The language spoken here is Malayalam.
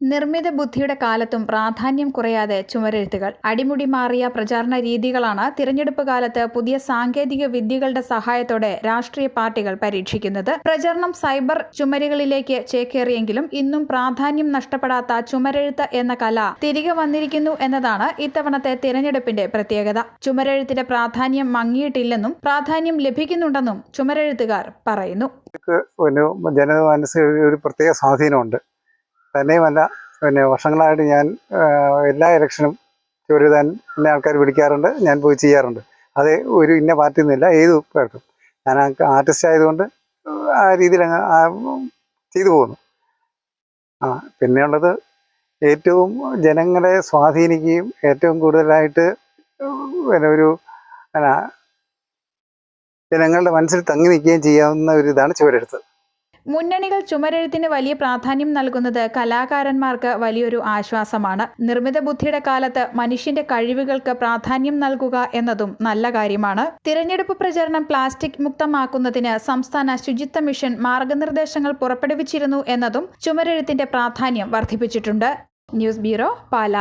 നിർമ്മിത ബുദ്ധിയുടെ കാലത്തും പ്രാധാന്യം കുറയാതെ ചുമരെഴുത്തുകൾ. അടിമുടി മാറിയ പ്രചാരണ രീതികളാണ് തിരഞ്ഞെടുപ്പ് കാലത്ത് പുതിയ സാങ്കേതിക വിദ്യകളുടെ സഹായത്തോടെ രാഷ്ട്രീയ പാർട്ടികൾ പരീക്ഷിക്കുന്നത്. പ്രചരണം സൈബർ ചുമരുകളിലേക്ക് ചേക്കേറിയെങ്കിലും ഇന്നും പ്രാധാന്യം നഷ്ടപ്പെടാത്ത ചുമരെഴുത്ത് എന്ന കല തിരികെ വന്നിരിക്കുന്നു എന്നതാണ് ഇത്തവണത്തെ തിരഞ്ഞെടുപ്പിന്റെ പ്രത്യേകത. ചുമരെഴുത്തിന്റെ പ്രാധാന്യം മങ്ങിയിട്ടില്ലെന്നും പ്രാധാന്യം ലഭിക്കുന്നുണ്ടെന്നും ചുമരെഴുത്തുകാർ പറയുന്നു. ഒരു ഒരു പ്രത്യേക സ്വാധീനമുണ്ട്. തന്നെയുമല്ല പിന്നെ വർഷങ്ങളായിട്ട് ഞാൻ എല്ലാ ഇലക്ഷനും ചുവരെഴുതാൻ എന്നെ ആൾക്കാർ വിളിക്കാറുണ്ട് ഞാൻ പോയി ചെയ്യാറുണ്ട്. അത് ഒരു ഇന്ന പാർട്ടി എന്നില്ല ഏത് പേർക്കും ഞാൻ ആർട്ടിസ്റ്റ് ആയതുകൊണ്ട് ആ രീതിയിൽ അങ്ങ് ചെയ്തു പോകുന്നു. ആ പിന്നെയുള്ളത് ഏറ്റവും ജനങ്ങളെ സ്വാധീനിക്കുകയും ഏറ്റവും കൂടുതലായിട്ട് പിന്നെ ഒരു ജനങ്ങളുടെ മനസ്സിൽ തങ്ങി നിൽക്കുകയും ചെയ്യാവുന്ന ഒരു ഇതാണ് ചുവരെഴുത്ത് മുന്നണികൾ ചുമരെഴുത്തിന് വലിയ പ്രാധാന്യം നൽകുന്നത് കലാകാരന്മാർക്ക് വലിയൊരു ആശ്വാസമാണ്. നിർമ്മിത ബുദ്ധിയുടെ കാലത്ത് മനുഷ്യന്റെ കഴിവുകൾക്ക് പ്രാധാന്യം നൽകുക എന്നതും നല്ല കാര്യമാണ്. തിരഞ്ഞെടുപ്പ് പ്രചരണം പ്ലാസ്റ്റിക് മുക്തമാക്കുന്നതിന് സംസ്ഥാന ശുചിത്വ മിഷൻ മാർഗനിർദ്ദേശങ്ങൾ പുറപ്പെടുവിച്ചിരുന്നു എന്നതും ചുമരെഴുത്തിന്റെ പ്രാധാന്യം വർദ്ധിപ്പിച്ചിട്ടുണ്ട്. News bureau Pala.